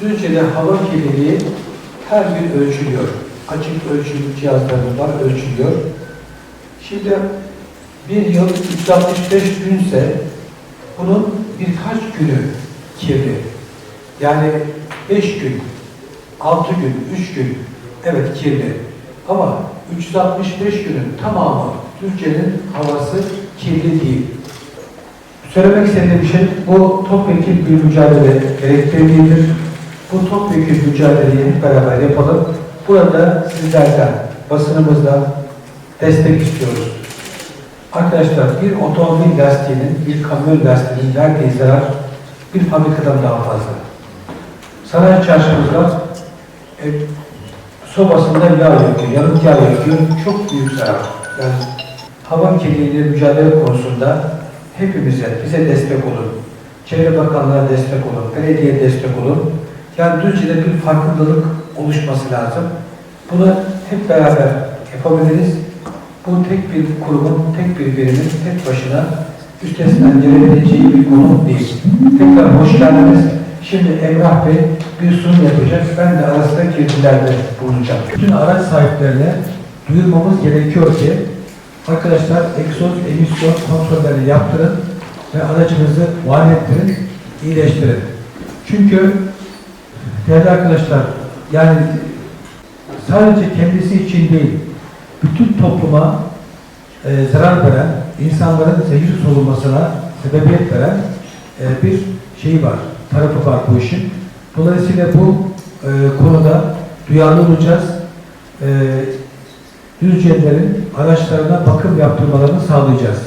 Düzce'de hava kirliliği her gün ölçülüyor. Açık ölçüm cihazlarımız var, ölçülüyor. Şimdi bir yıl 365 günse bunun birkaç günü kirli. Yani 5 gün, 6 gün, 3 gün evet kirli. Ama 365 günün tamamı Türkiye'nin havası kirli değil. Söylemek istediğim şey bu topyekun bir mücadele gerektirdiğidir. Bu topyekun mücadeleyi hep beraber yapalım. Burada sizlerden, basınımızdan destek istiyoruz. Arkadaşlar bir otomobil lastiğinin, bir kamyon lastiğinin verdiği zarar bir fabrikadan daha fazla. Sanayi çarşımızda e, sobasında yağ yakıyor, yanık yağ yakıyor. Çok büyük zarar. Yani hava kirliliğiyle mücadele konusunda hepimize, bize destek olun. Çevre Bakanlığı'na destek olun, belediye destek olun. Yani Düzce'de bir farkındalık oluşması lazım. Bunu hep beraber yapabiliriz. Bu tek bir kurumun, tek bir birimin tek başına üstesinden gelebileceği bir konu değil. Tekrar hoş geldiniz. Şimdi Emrah Bey bir sunum yapacak. Ben de arasında girdilerde bulunacağım. Bütün araç sahiplerine duyurmamız gerekiyor ki arkadaşlar egzoz emisyon kontrollerini yaptırın ve aracınızı muayene ettirin, iyileştirin. Çünkü değerli arkadaşlar yani sadece kendisi için değil, bütün topluma e, zarar veren, insanların zehir solunmasına sebebiyet veren e, bir şey var, tarafı var bu işin. Dolayısıyla bu e, konuda duyarlı olacağız. E, Düzcelilerin araçlarına bakım yaptırmalarını sağlayacağız.